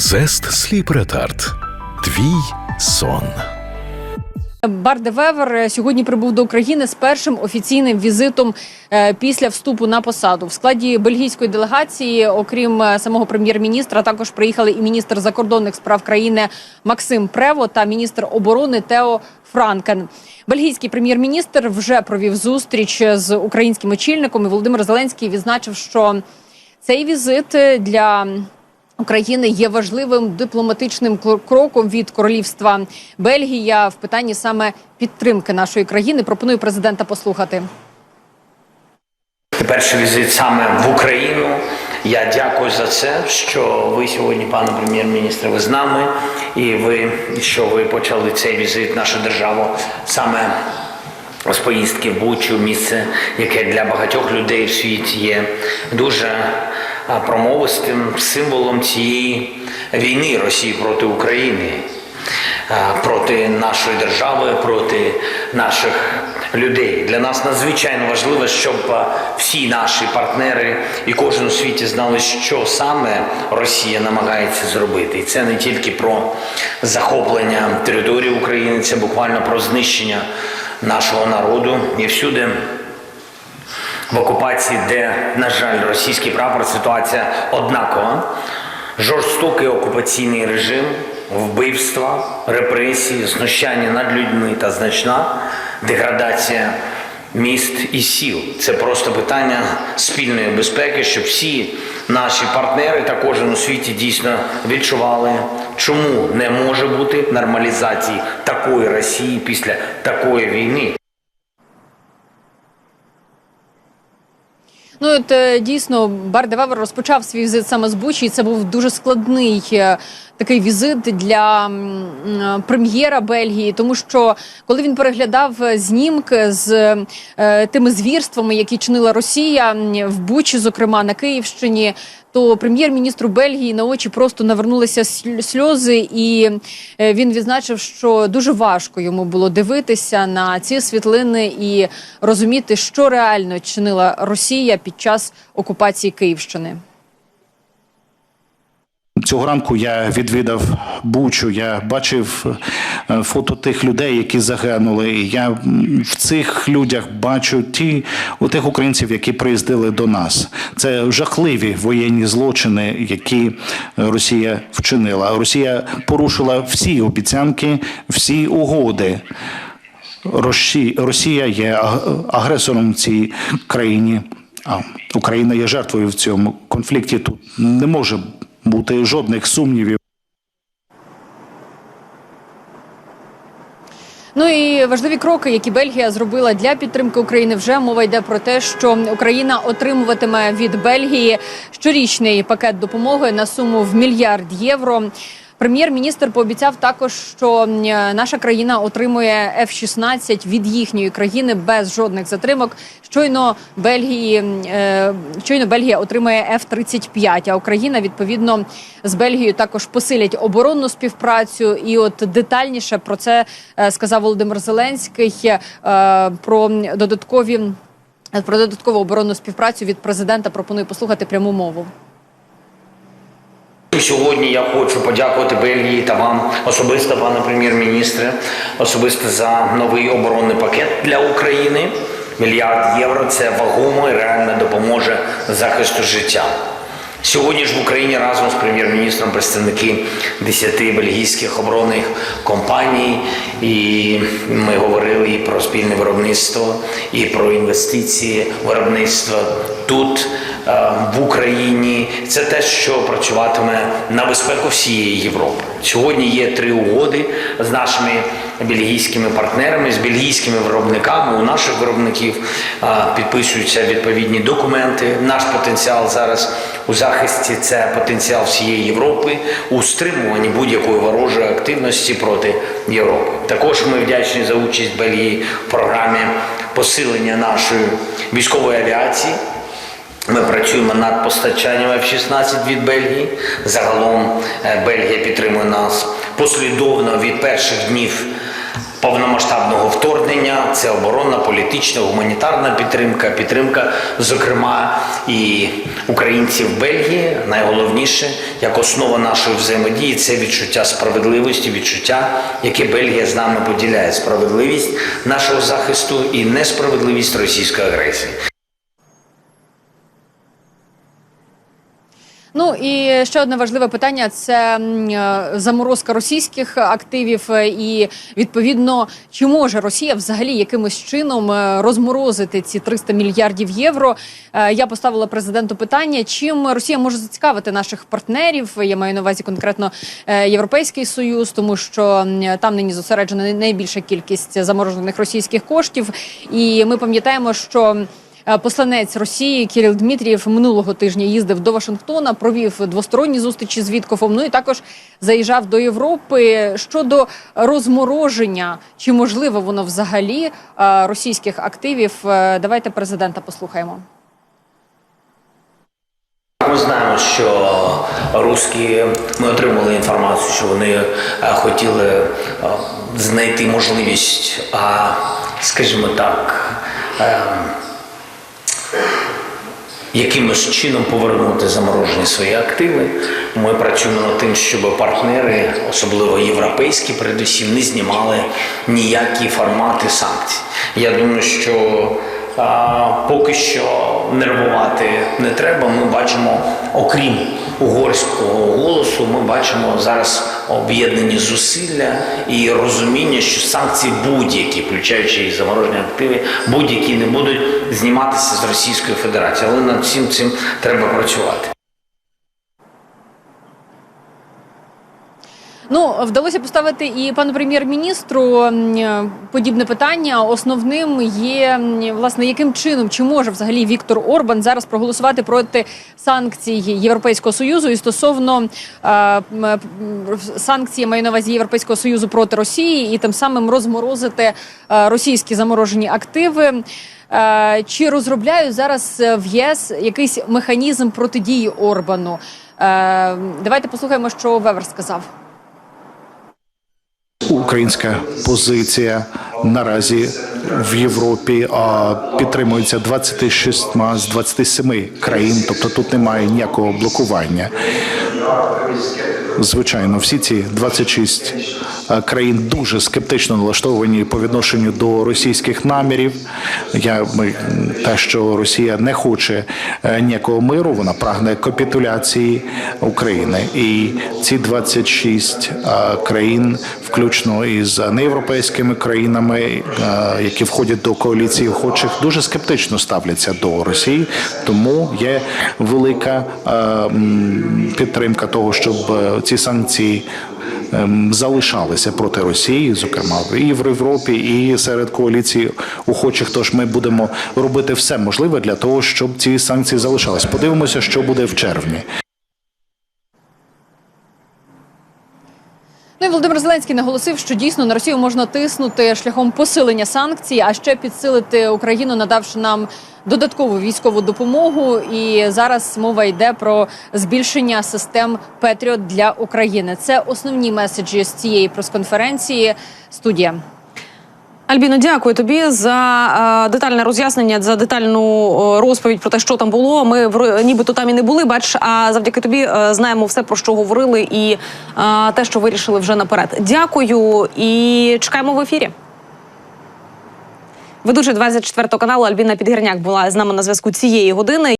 Зест Сліп Ретард. Твій сон. Барде Вевер сьогодні прибув до України з першим офіційним візитом е, після вступу на посаду. В складі бельгійської делегації, окрім е, самого прем'єр-міністра, також приїхали і міністр закордонних справ країни Максим Прево та міністр оборони Тео Франкен. Бельгійський прем'єр-міністр вже провів зустріч з українським очільником. І Володимир Зеленський відзначив, що цей візит для України є важливим дипломатичним кр- кроком від королівства Бельгія в питанні саме підтримки нашої країни. Пропоную президента послухати. Перший візит саме в Україну. Я дякую за це, що ви сьогодні, пане прем'єр-міністр, ви з нами, і ви що ви почали цей візит нашу державу саме з поїздки в Бучу, місце, яке для багатьох людей в світі є дуже промовистим символом цієї війни Росії проти України проти нашої держави, проти наших людей. Для нас надзвичайно важливо, щоб всі наші партнери і кожен у світі знали, що саме Росія намагається зробити. І це не тільки про захоплення території України, це буквально про знищення нашого народу і всюди. В окупації, де, на жаль, російський прапор, ситуація однакова. Жорстокий окупаційний режим, вбивства, репресії, знущання над людьми та значна деградація міст і сіл. Це просто питання спільної безпеки, щоб всі наші партнери та кожен у світі дійсно відчували, чому не може бути нормалізації такої Росії після такої війни. Ну от е, дійсно Бардевевер розпочав свій візит саме з Бучі. і Це був дуже складний е, такий візит для м, прем'єра Бельгії, тому що коли він переглядав е, знімки з е, тими звірствами, які чинила Росія в Бучі, зокрема на Київщині, то прем'єр-міністру Бельгії на очі просто навернулися сль- сльози, і е, він відзначив, що дуже важко йому було дивитися на ці світлини і розуміти, що реально чинила Росія під час окупації Київщини. Цього ранку я відвідав Бучу. Я бачив е, фото тих людей, які загинули. Я в цих людях бачу ті у тих українців, які приїздили до нас. Це жахливі воєнні злочини, які е, Росія вчинила. Росія порушила всі обіцянки, всі угоди. Росія є агресором в цій країні. А Україна є жертвою в цьому конфлікті. Тут не може бути жодних сумнівів. Ну і важливі кроки, які Бельгія зробила для підтримки України. Вже мова йде про те, що Україна отримуватиме від Бельгії щорічний пакет допомоги на суму в мільярд євро. Прем'єр-міністр пообіцяв також, що наша країна отримує F-16 від їхньої країни без жодних затримок. Щойно Бельгії е, щойно Бельгія отримує F-35, а Україна відповідно з Бельгією також посилять оборонну співпрацю. І от детальніше про це е, сказав Володимир Зеленський е, про додаткові про додаткову оборонну співпрацю від президента. Пропоную послухати пряму мову. Сьогодні я хочу подякувати Бельгії та вам особисто, пане прем'єр-міністре, особисто за новий оборонний пакет для України. Мільярд євро це вагомо і реально допоможе захисту життя. Сьогодні ж в Україні разом з прем'єр-міністром представники 10 бельгійських оборонних компаній, і ми говорили і про спільне виробництво, і про інвестиції в виробництво тут, в Україні. Це те, що працюватиме на безпеку всієї Європи. Сьогодні є три угоди з нашими бельгійськими партнерами, з бельгійськими виробниками. У наших виробників е, підписуються відповідні документи. Наш потенціал зараз у захисті це потенціал всієї Європи у стримуванні будь-якої ворожої активності проти Європи. Також ми вдячні за участь Бельгії в програмі посилення нашої військової авіації. Ми працюємо над постачанням F-16 від Бельгії. Загалом е, Бельгія підтримує нас послідовно від перших днів повномасштабного вторгнення. Це оборонна, політична, гуманітарна підтримка, підтримка, зокрема, і українців Бельгії. Найголовніше, як основа нашої взаємодії, це відчуття справедливості, відчуття, яке Бельгія з нами поділяє справедливість нашого захисту і несправедливість російської агресії. Ну і ще одне важливе питання це е, заморозка російських активів. е, І відповідно, чи може Росія взагалі якимось чином е, розморозити ці 300 мільярдів євро? Я поставила президенту питання, чим Росія може зацікавити наших партнерів. Я маю на увазі конкретно Європейський Союз, тому що там нині зосереджена найбільша кількість заморожених російських коштів. І ми пам'ятаємо, що. Е, Посланець Росії Кирил Дмитрієв минулого тижня їздив до Вашингтона, провів двосторонні зустрічі з Віткофом. Ну і також заїжджав до Європи щодо розмороження. Чи можливо воно взагалі е, російських активів? Е, Давайте президента послухаємо. Ми знаємо, що русські ми отримали інформацію, що вони хотіли знайти можливість, скажімо так, е, якимось чином повернути заморожені свої активи. Ми працюємо над тим, щоб партнери, особливо європейські, передусім, не знімали ніякі формати санкцій. Я думаю, що поки що нервувати не треба. Ми бачимо, окрім угорського голосу, ми бачимо зараз об'єднані зусилля і розуміння, що санкції будь-які, включаючи і заморожені активи, будь-які не будуть зніматися з Російської Федерації. Але над всім цим треба працювати. Ну вдалося поставити і пану прем'єр-міністру е, подібне питання. Основним є власне яким чином чи може взагалі Віктор Орбан зараз проголосувати проти санкцій Європейського союзу і стосовно е, м, санкцій, маю на увазі Європейського союзу проти Росії, і тим самим розморозити е, російські заморожені активи. Е, Чи розробляють зараз е, в ЄС якийсь механізм протидії Орбану? Е, Давайте послухаємо, що Вевер сказав. Українська позиція наразі в Європі підтримується 26 з 27 країн, тобто тут немає ніякого блокування. Звичайно, всі ці 26 е, країн дуже скептично налаштовані по відношенню до російських намірів. Я ми те, що Росія не хоче е, ніякого миру, вона прагне капітуляції України. І ці 26 е, країн, включно із неєвропейськими країнами, е, які входять до коаліції охочих, дуже скептично ставляться до Росії. Тому є велика е, підтримка того, щоб е, ці санкції залишалися проти Росії, зокрема і в Європі, і серед коаліції охочих. Тож ми будемо робити все можливе для того, щоб ці санкції залишались. Подивимося, що буде в червні. Ну і Володимир Зеленський наголосив, що дійсно на Росію можна тиснути шляхом посилення санкцій, а ще підсилити Україну, надавши нам додаткову військову допомогу. І зараз мова йде про збільшення систем Петріот для України. Це основні меседжі з цієї прес-конференції. Студія. Альбіно, дякую тобі за е, детальне роз'яснення, за детальну е, розповідь про те, що там було. Ми в нібито там і не були. Бач, а завдяки тобі е, знаємо все про що говорили, і те, що вирішили вже наперед. Дякую і чекаємо в ефірі. Ведучий 24 каналу Альбіна Підгірняк була з нами на зв'язку цієї години.